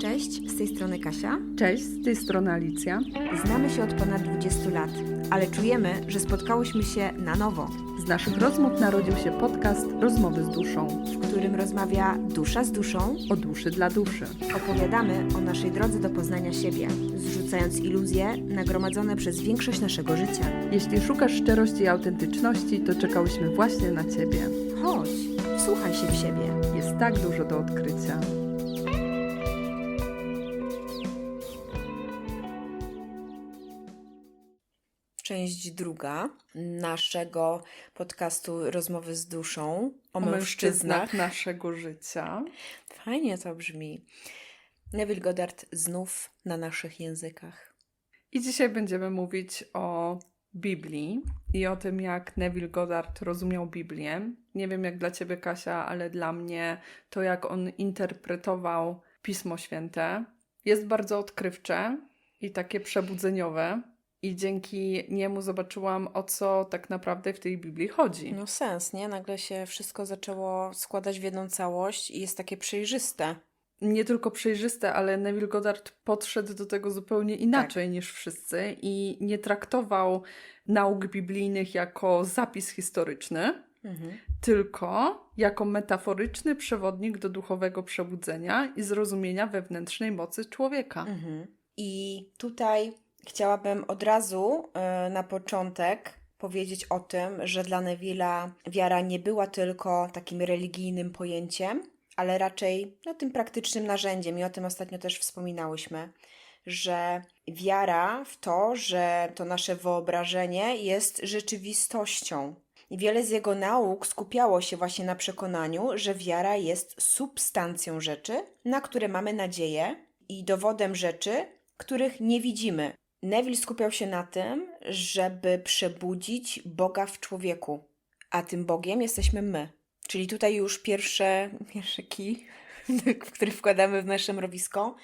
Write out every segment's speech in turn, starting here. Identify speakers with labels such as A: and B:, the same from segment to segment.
A: Cześć, z tej strony Kasia.
B: Cześć, z tej strony Alicja.
A: Znamy się od ponad 20 lat, ale czujemy, że spotkałyśmy się na nowo,
B: Z naszych rozmów narodził się podcast Rozmowy z duszą.
A: w którym rozmawia dusza z duszą.
B: O duszy dla duszy.
A: Opowiadamy o naszej drodze do poznania siebie, zrzucając iluzje nagromadzone przez większość naszego życia.
B: Jeśli szukasz szczerości i autentyczności, to czekałyśmy właśnie na Ciebie.
A: Chodź, wsłuchaj się w siebie.
B: Jest tak dużo do odkrycia.
A: Część druga naszego podcastu Rozmowy z duszą o,
B: O mężczyznach naszego życia.
A: Fajnie to brzmi. Neville Goddard znów na naszych językach.
B: I dzisiaj będziemy mówić o Biblii i o tym, jak Neville Goddard rozumiał Biblię. Nie wiem jak dla Ciebie, Kasia, ale dla mnie to, jak on interpretował Pismo Święte, jest bardzo odkrywcze i takie przebudzeniowe. I dzięki niemu zobaczyłam, o co tak naprawdę w tej Biblii chodzi.
A: No sens, nie? Nagle się wszystko zaczęło składać w jedną całość i jest takie przejrzyste.
B: nie tylko przejrzyste, ale Neville Goddard podszedł do tego zupełnie inaczej niż wszyscy i nie traktował nauk biblijnych jako zapis historyczny,
A: Mhm.
B: tylko jako metaforyczny przewodnik do duchowego przebudzenia i zrozumienia wewnętrznej mocy człowieka.
A: Mhm. I tutaj chciałabym od razu e, na początek powiedzieć o tym, że dla Neville'a wiara nie była tylko takim religijnym pojęciem, ale raczej no, tym praktycznym narzędziem. I o tym ostatnio też wspominałyśmy, że wiara w to, że to nasze wyobrażenie jest rzeczywistością. I wiele z jego nauk skupiało się właśnie na przekonaniu, że wiara jest substancją rzeczy, na które mamy nadzieję, i dowodem rzeczy, których nie widzimy. Neville skupiał się na tym, żeby przebudzić Boga w człowieku, a tym Bogiem jesteśmy my. Czyli tutaj już pierwsze, pierwszy kij, który wkładamy w nasze mrowisko,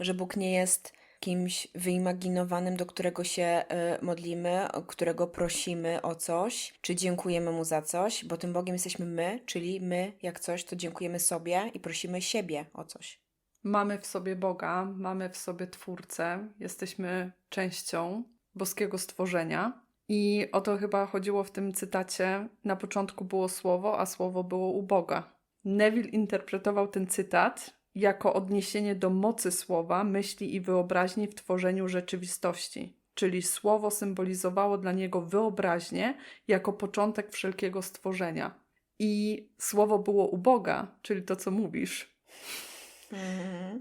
A: że Bóg nie jest kimś wyimaginowanym, do którego się y, modlimy, którego prosimy o coś, czy dziękujemy mu za coś, bo tym Bogiem jesteśmy my, czyli my, jak coś, to dziękujemy sobie i prosimy siebie o coś.
B: Mamy w sobie Boga, mamy w sobie Twórcę, jesteśmy częścią boskiego stworzenia. I o to chyba chodziło w tym cytacie. Na początku było słowo, a słowo było u Boga. Neville interpretował ten cytat jako odniesienie do mocy słowa, myśli i wyobraźni w tworzeniu rzeczywistości. Czyli słowo symbolizowało dla niego wyobraźnię jako początek wszelkiego stworzenia. I słowo było u Boga, czyli to, co mówisz,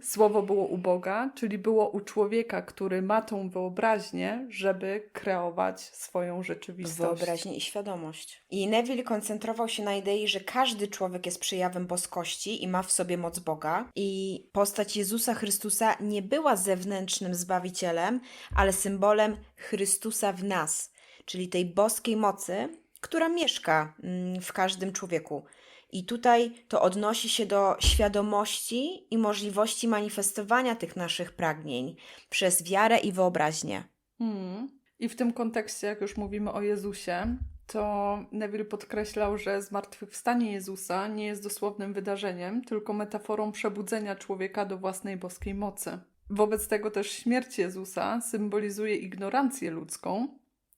B: Słowo było u Boga, czyli było u człowieka, który ma tą wyobraźnię, żeby kreować swoją rzeczywistość.
A: Wyobraźnię i świadomość. I Neville koncentrował się na idei, że każdy człowiek jest przejawem boskości i ma w sobie moc Boga. I postać Jezusa Chrystusa nie była zewnętrznym zbawicielem, ale symbolem Chrystusa w nas, czyli tej boskiej mocy, która mieszka mm, w każdym człowieku. I tutaj to odnosi się do świadomości i możliwości manifestowania tych naszych pragnień przez wiarę i wyobraźnię.
B: Hmm. I w tym kontekście, jak już mówimy o Jezusie, to Neville podkreślał, że zmartwychwstanie Jezusa nie jest dosłownym wydarzeniem, tylko metaforą przebudzenia człowieka do własnej boskiej mocy. Wobec tego też śmierć Jezusa symbolizuje ignorancję ludzką,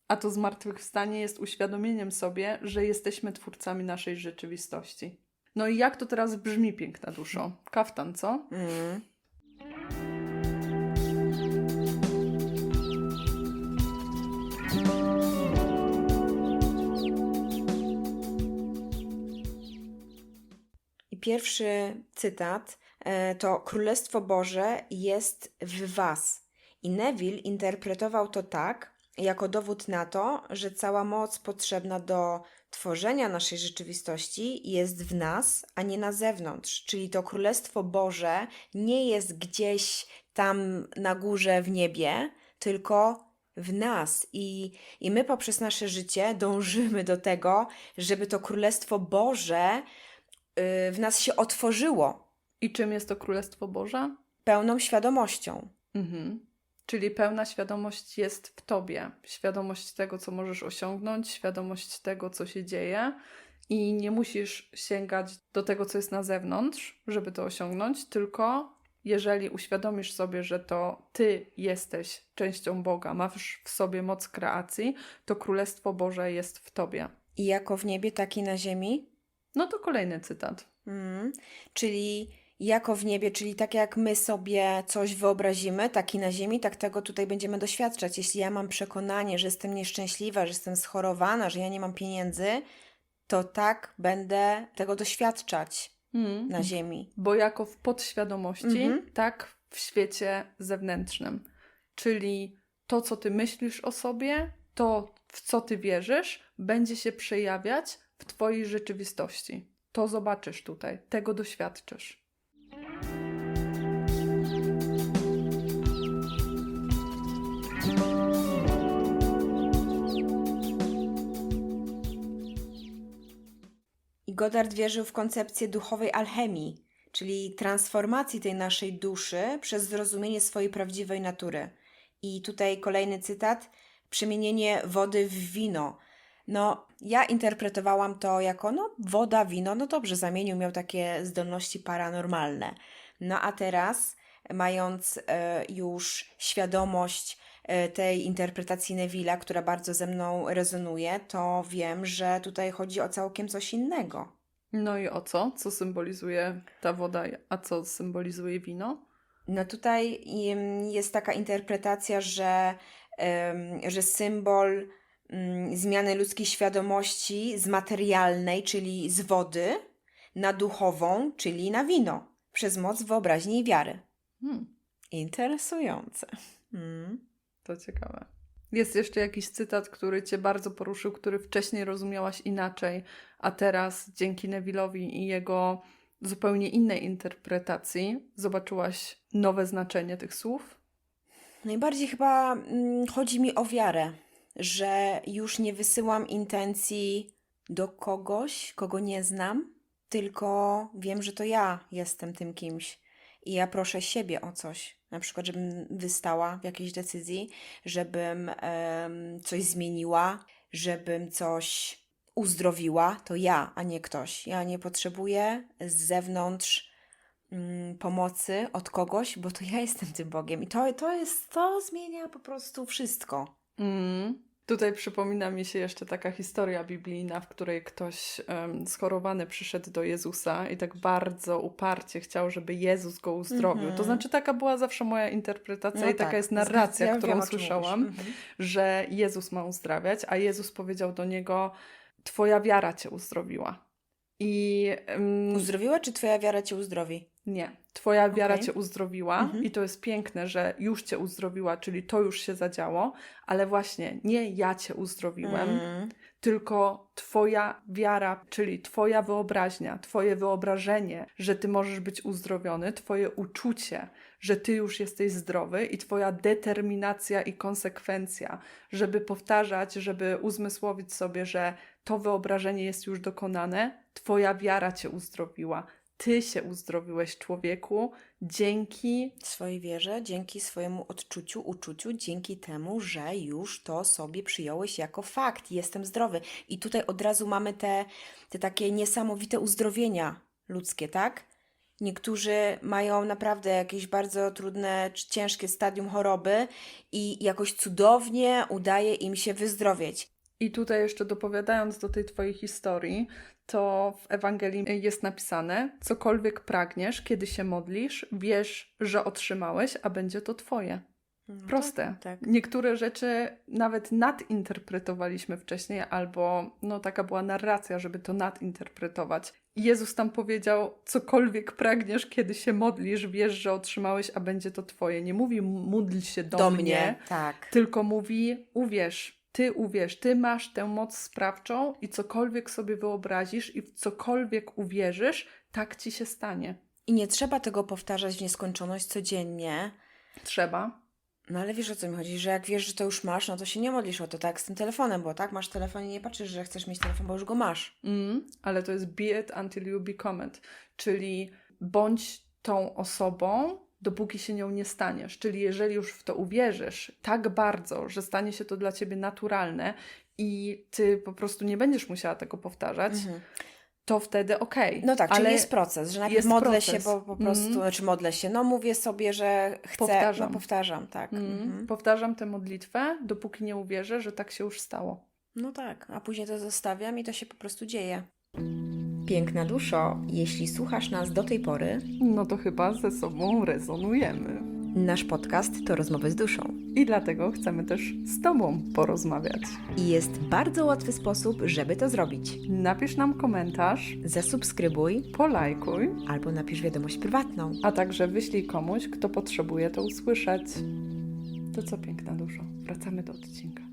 B: a to zmartwychwstanie jest uświadomieniem sobie, że jesteśmy twórcami naszej rzeczywistości. No i jak to teraz brzmi, piękna duszo? Kaftan, co?
A: Mm. I pierwszy cytat e, to Królestwo Boże jest w Was. I Neville interpretował to tak, jako dowód na to, że cała moc potrzebna do tworzenia naszej rzeczywistości jest w nas, a nie na zewnątrz. Czyli to Królestwo Boże nie jest gdzieś tam na górze w niebie, tylko w nas. I, I my poprzez nasze życie dążymy do tego, żeby to Królestwo Boże y, w nas się otworzyło
B: I czym jest to Królestwo Boże?
A: pełną świadomością.
B: Mhm. Czyli pełna świadomość jest w tobie. Świadomość tego, co możesz osiągnąć, świadomość tego, co się dzieje. I nie musisz sięgać do tego, co jest na zewnątrz, żeby to osiągnąć, tylko jeżeli uświadomisz sobie, że to ty jesteś częścią Boga, masz w sobie moc kreacji, to Królestwo Boże jest w tobie.
A: I jako w niebie, tak i na ziemi.
B: No to kolejny cytat.
A: Mm. Czyli jako w niebie, czyli tak jak my sobie coś wyobrazimy, tak i na ziemi, tak tego tutaj będziemy doświadczać. Jeśli ja mam przekonanie, że jestem nieszczęśliwa, że jestem schorowana, że ja nie mam pieniędzy, to tak będę tego doświadczać
B: Mm.
A: na ziemi.
B: Bo jako w podświadomości,
A: Mhm.
B: tak w świecie zewnętrznym. Czyli to, co ty myślisz o sobie, to, w co ty wierzysz, będzie się przejawiać w twojej rzeczywistości. To zobaczysz tutaj, tego doświadczysz.
A: I Goddard wierzył w koncepcję duchowej alchemii, czyli transformacji tej naszej duszy przez zrozumienie swojej prawdziwej natury. I tutaj kolejny cytat: przemienienie wody w wino. No, ja interpretowałam to jako no, woda, wino. No dobrze, zamienił, miał takie zdolności paranormalne. No a teraz, mając e, już świadomość tej interpretacji Neville'a, która bardzo ze mną rezonuje, to wiem, że tutaj chodzi o całkiem coś innego.
B: No i o co? Co symbolizuje ta woda, a co symbolizuje wino?
A: No tutaj jest taka interpretacja, że, że symbol mm, zmiany ludzkiej świadomości z materialnej, czyli z wody, na duchową, czyli na wino, przez moc wyobraźni i wiary.
B: Hmm,
A: Interesujące. Mm.
B: To ciekawe. Jest jeszcze jakiś cytat, który cię bardzo poruszył, który wcześniej rozumiałaś inaczej, a teraz dzięki Neville'owi i jego zupełnie innej interpretacji zobaczyłaś nowe znaczenie tych słów?
A: Najbardziej chyba mm, chodzi mi o wiarę, że już nie wysyłam intencji do kogoś, kogo nie znam, tylko wiem, że to ja jestem tym kimś. I ja proszę siebie o coś. Na przykład, żebym wystała w jakiejś decyzji, żebym em, coś zmieniła, żebym coś uzdrowiła. To ja, a nie ktoś. Ja nie potrzebuję z zewnątrz mm, pomocy od kogoś, bo to ja jestem tym Bogiem. I to, to jest, to zmienia po prostu wszystko.
B: Mm. Tutaj przypomina mi się jeszcze taka historia biblijna, w której ktoś em, schorowany przyszedł do Jezusa i tak bardzo uparcie chciał, żeby Jezus go uzdrowił.
A: Mhm.
B: To znaczy, taka była zawsze moja interpretacja
A: No
B: i taka
A: tak,
B: jest narracja,
A: ja wiem,
B: którą
A: czym
B: słyszałam,
A: mówisz. Mhm.
B: że Jezus ma uzdrawiać, a Jezus powiedział do niego: Twoja wiara cię uzdrowiła. I em,
A: Uzdrowiła, czy twoja wiara cię uzdrowi?
B: Nie, Twoja wiara
A: Okej.
B: cię uzdrowiła
A: Mhm.
B: i to jest piękne, że już cię uzdrowiła, czyli to już się zadziało, ale właśnie nie ja cię uzdrowiłem,
A: Mm.
B: tylko Twoja wiara, czyli Twoja wyobraźnia, Twoje wyobrażenie, że Ty możesz być uzdrowiony, Twoje uczucie, że Ty już jesteś zdrowy i Twoja determinacja i konsekwencja, żeby powtarzać, żeby uzmysłowić sobie, że to wyobrażenie jest już dokonane, Twoja wiara Cię uzdrowiła. Ty się uzdrowiłeś, człowieku, dzięki
A: Swojej wierze, dzięki swojemu odczuciu, uczuciu, dzięki temu, że już to sobie przyjąłeś jako fakt. Jestem zdrowy. I tutaj od razu mamy te, te takie niesamowite uzdrowienia ludzkie, tak? Niektórzy mają naprawdę jakieś bardzo trudne czy ciężkie stadium choroby i jakoś cudownie udaje im się wyzdrowieć.
B: I tutaj jeszcze dopowiadając do tej Twojej historii, to w Ewangelii jest napisane: cokolwiek pragniesz, kiedy się modlisz, wiesz, że otrzymałeś, a będzie to Twoje.
A: No
B: Proste.
A: Tak, tak.
B: Niektóre rzeczy nawet nadinterpretowaliśmy wcześniej, albo no taka była narracja, żeby to nadinterpretować. Jezus tam powiedział: cokolwiek pragniesz, kiedy się modlisz, wiesz, że otrzymałeś, a będzie to Twoje. Nie mówi módl się do,
A: Do
B: mnie
A: mnie, tak.
B: tylko mówi: uwierz, ty uwierz, ty masz tę moc sprawczą i cokolwiek sobie wyobrazisz i w cokolwiek uwierzysz, tak ci się stanie.
A: I nie trzeba tego powtarzać w nieskończoność codziennie.
B: Trzeba.
A: No ale wiesz o co mi chodzi, że jak wiesz, że to już masz, no to się nie modlisz o to, tak z tym telefonem, bo tak, masz telefon i nie patrzysz, że chcesz mieć telefon, bo już go masz.
B: Mm, ale to jest be it until you become it, czyli bądź tą osobą, dopóki się nią nie staniesz. Czyli jeżeli już w to uwierzysz tak bardzo, że stanie się to dla ciebie naturalne i ty po prostu nie będziesz musiała tego powtarzać,
A: Mhm.
B: to wtedy okej.
A: No tak,
B: ale
A: czyli jest proces, że najpierw modlę
B: proces.
A: się, bo po prostu,
B: Mhm.
A: znaczy modlę się, no mówię sobie, że chcę,
B: Powtarzam.
A: no powtarzam, tak.
B: Mm,
A: Mhm.
B: Powtarzam tę modlitwę, dopóki nie uwierzę, że tak się już stało.
A: No tak, a później to zostawiam i to się po prostu dzieje. Piękna duszo, jeśli słuchasz nas do tej pory,
B: No to chyba ze sobą rezonujemy.
A: nasz podcast to rozmowy z duszą.
B: I dlatego chcemy też z Tobą porozmawiać.
A: I jest bardzo łatwy sposób, żeby to zrobić.
B: Napisz nam komentarz,
A: Zasubskrybuj
B: polajkuj,
A: albo napisz wiadomość prywatną.
B: a także wyślij komuś, kto potrzebuje to usłyszeć. To co, piękna duszo, wracamy do odcinka.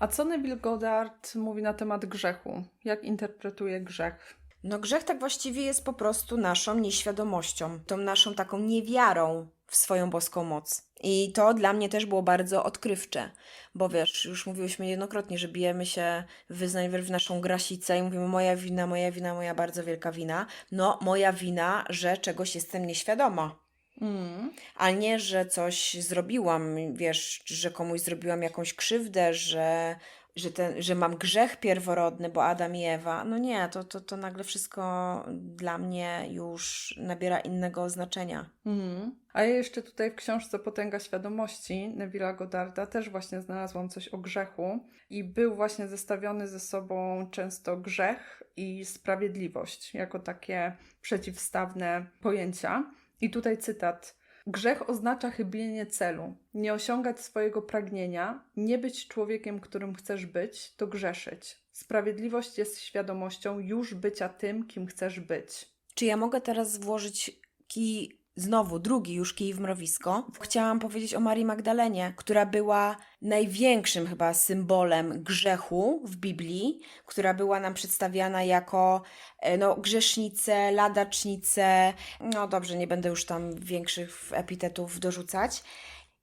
B: A co Neville Goddard mówi na temat grzechu? Jak interpretuje grzech?
A: No grzech tak właściwie jest po prostu naszą nieświadomością, tą naszą taką niewiarą w swoją boską moc. I to dla mnie też było bardzo odkrywcze, bo wiesz, już mówiłyśmy jednokrotnie, że bijemy się wyznań w naszą grasicę i mówimy moja wina, moja wina, moja bardzo wielka wina. No, moja wina, że czegoś jestem nieświadoma.
B: Mm.
A: A nie, że coś zrobiłam, wiesz, że komuś zrobiłam jakąś krzywdę, że, że, ten, że mam grzech pierworodny, bo Adam i Ewa. No nie, to, to, to nagle wszystko dla mnie już nabiera innego znaczenia.
B: Mhm. A ja jeszcze tutaj w książce Potęga Świadomości Neville'a Goddarda też właśnie znalazłam coś o grzechu i był właśnie zestawiony ze sobą często grzech i sprawiedliwość jako takie przeciwstawne pojęcia. I tutaj cytat. Grzech oznacza chybienie celu. Nie osiągać swojego pragnienia, nie być człowiekiem, którym chcesz być, to grzeszyć. Sprawiedliwość jest świadomością już bycia tym, kim chcesz być.
A: Czy ja mogę teraz włożyć kij, znowu drugi już kij w mrowisko? Chciałam powiedzieć o Marii Magdalenie, która była największym chyba symbolem grzechu w Biblii, która była nam przedstawiana jako e, no, grzesznicę, ladacznicę. No dobrze, nie będę już tam większych epitetów dorzucać.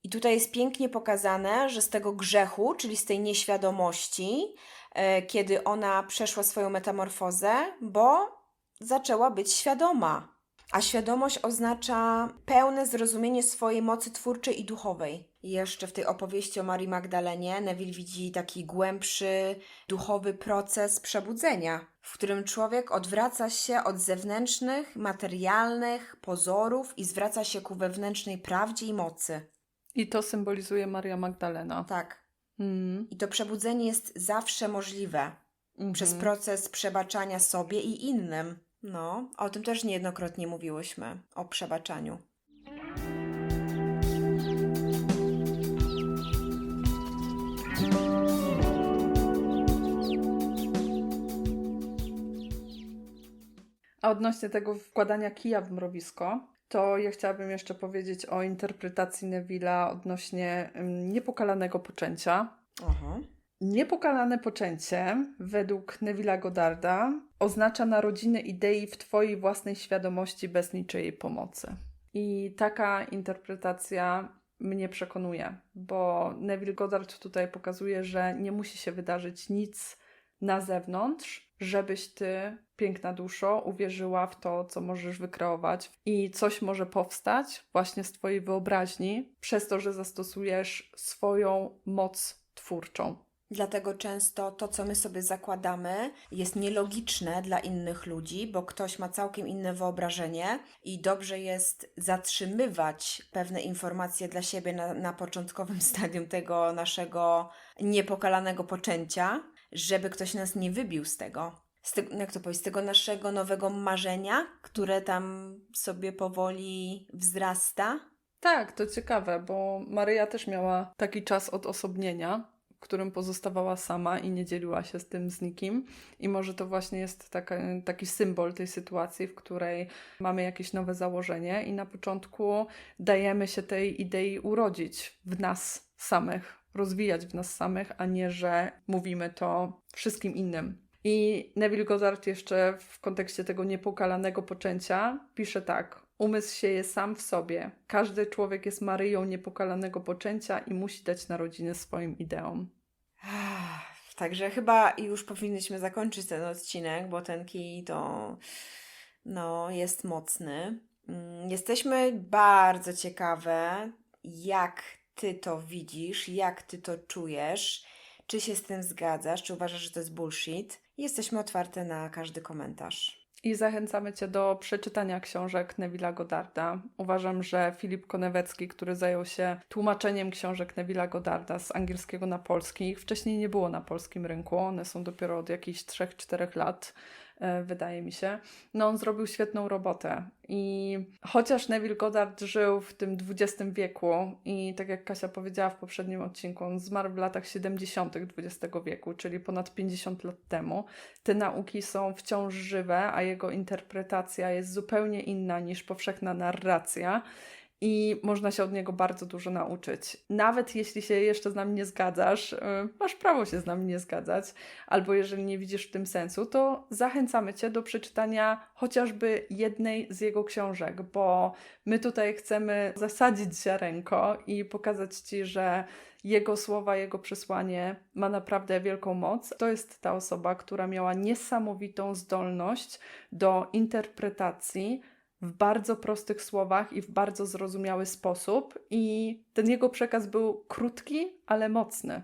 A: I tutaj jest pięknie pokazane, że z tego grzechu, czyli z tej nieświadomości, e, kiedy ona przeszła swoją metamorfozę, bo zaczęła być świadoma. A świadomość oznacza pełne zrozumienie swojej mocy twórczej i duchowej. Jeszcze w tej opowieści o Marii Magdalenie Neville widzi taki głębszy, duchowy proces przebudzenia, w którym człowiek odwraca się od zewnętrznych, materialnych pozorów i zwraca się ku wewnętrznej prawdzie i mocy.
B: I to symbolizuje Maria Magdalena.
A: Tak.
B: Mm.
A: I to przebudzenie jest zawsze możliwe przez
B: Mhm.
A: proces przebaczania sobie i innym. No, o tym też niejednokrotnie mówiłyśmy, o przebaczaniu.
B: A odnośnie tego wkładania kija w mrowisko, to ja chciałabym jeszcze powiedzieć o interpretacji Neville'a odnośnie ym, niepokalanego poczęcia.
A: Aha.
B: Niepokalane poczęcie, według Neville'a Goddarda, oznacza narodziny idei w Twojej własnej świadomości bez niczyjej pomocy. I taka interpretacja mnie przekonuje, bo Neville Goddard tutaj pokazuje, że nie musi się wydarzyć nic na zewnątrz, żebyś Ty, piękna duszo, uwierzyła w to, co możesz wykreować i coś może powstać właśnie z Twojej wyobraźni, przez to, że zastosujesz swoją moc twórczą.
A: Dlatego często to, co my sobie zakładamy, jest nielogiczne dla innych ludzi, bo ktoś ma całkiem inne wyobrażenie i dobrze jest zatrzymywać pewne informacje dla siebie na, na początkowym stadium tego naszego niepokalanego poczęcia, żeby ktoś nas nie wybił z tego. Z tego, jak to powiedzieć, z tego naszego nowego marzenia, które tam sobie powoli wzrasta.
B: Tak, to ciekawe, bo Maryja też miała taki czas odosobnienia, którym pozostawała sama i nie dzieliła się z tym z nikim. I może to właśnie jest taka, taki symbol tej sytuacji, w której mamy jakieś nowe założenie i na początku dajemy się tej idei urodzić w nas samych, rozwijać w nas samych, a nie, że mówimy to wszystkim innym. I Neville Goddard jeszcze w kontekście tego niepokalanego poczęcia pisze tak. Umysł sieje sam w sobie. Każdy człowiek jest Maryją niepokalanego poczęcia i musi dać narodziny swoim ideom.
A: Także chyba już powinniśmy zakończyć ten odcinek, bo ten kij to no, jest mocny. Mm, Jesteśmy bardzo ciekawe, jak ty to widzisz, jak ty to czujesz. czy się z tym zgadzasz, czy uważasz, że to jest bullshit. Jesteśmy otwarte na każdy komentarz.
B: I zachęcamy Cię do przeczytania książek Neville'a Goddarda. Uważam, że Filip Konewecki, który zajął się tłumaczeniem książek Neville'a Goddarda z angielskiego na polski, ich wcześniej nie było na polskim rynku, one są dopiero od jakichś 3-4 lat, wydaje mi się. No, on zrobił świetną robotę. I chociaż Neville Goddard żył w tym XX wieku i tak jak Kasia powiedziała w poprzednim odcinku, on zmarł w latach 70. XX wieku, czyli ponad 50 lat temu, te nauki są wciąż żywe, a jego interpretacja jest zupełnie inna niż powszechna narracja. I można się od niego bardzo dużo nauczyć. Nawet jeśli się jeszcze z nami nie zgadzasz, yy, masz prawo się z nami nie zgadzać, albo jeżeli nie widzisz w tym sensu, to zachęcamy Cię do przeczytania chociażby jednej z jego książek, bo my tutaj chcemy zasadzić ziarenko i pokazać Ci, że jego słowa, jego przesłanie ma naprawdę wielką moc. To jest ta osoba, która miała niesamowitą zdolność do interpretacji w bardzo prostych słowach i w bardzo zrozumiały sposób, i ten jego przekaz był krótki, ale mocny.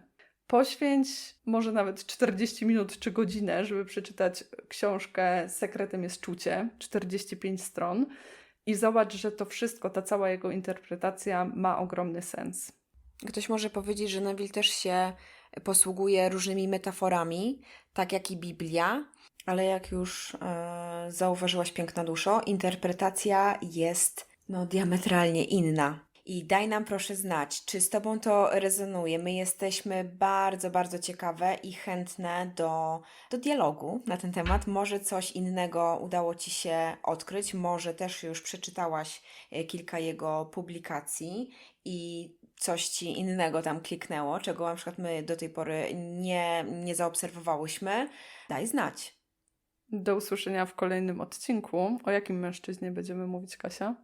B: Poświęć może nawet 40 minut czy godzinę, żeby przeczytać książkę Sekretem jest czucie, 45 stron, i zobacz, że to wszystko, ta cała jego interpretacja ma ogromny sens.
A: Ktoś może powiedzieć, że Neville też się posługuje różnymi metaforami, tak jak i Biblia, ale jak już e, zauważyłaś, piękna duszo, interpretacja jest no, diametralnie inna. I daj nam proszę znać, czy z Tobą to rezonuje. My jesteśmy bardzo, bardzo ciekawe i chętne do, do dialogu na ten temat. Może coś innego udało Ci się odkryć, może też już przeczytałaś e, kilka jego publikacji i coś Ci innego tam kliknęło, czego na przykład my do tej pory nie, nie zaobserwowałyśmy. Daj znać.
B: Do usłyszenia w kolejnym odcinku. O jakim mężczyźnie będziemy mówić, Kasia?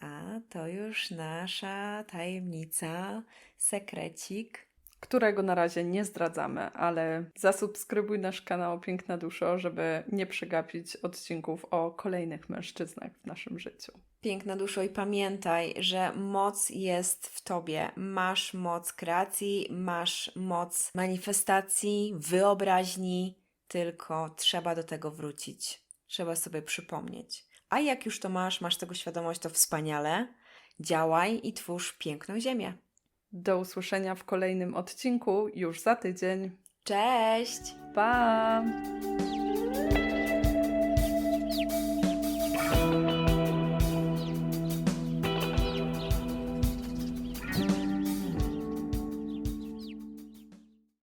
A: A to już nasza tajemnica, sekrecik.
B: Którego na razie nie zdradzamy, ale zasubskrybuj nasz kanał Piękna Duszo, żeby nie przegapić odcinków o kolejnych mężczyznach w naszym życiu.
A: Piękna duszo i pamiętaj, że moc jest w tobie. Masz moc kreacji, masz moc manifestacji, wyobraźni, tylko trzeba do tego wrócić. Trzeba sobie przypomnieć. A jak już to masz, masz tego świadomość, to wspaniale. Działaj i twórz piękną ziemię.
B: Do usłyszenia w kolejnym odcinku już za tydzień.
A: Cześć!
B: Pa!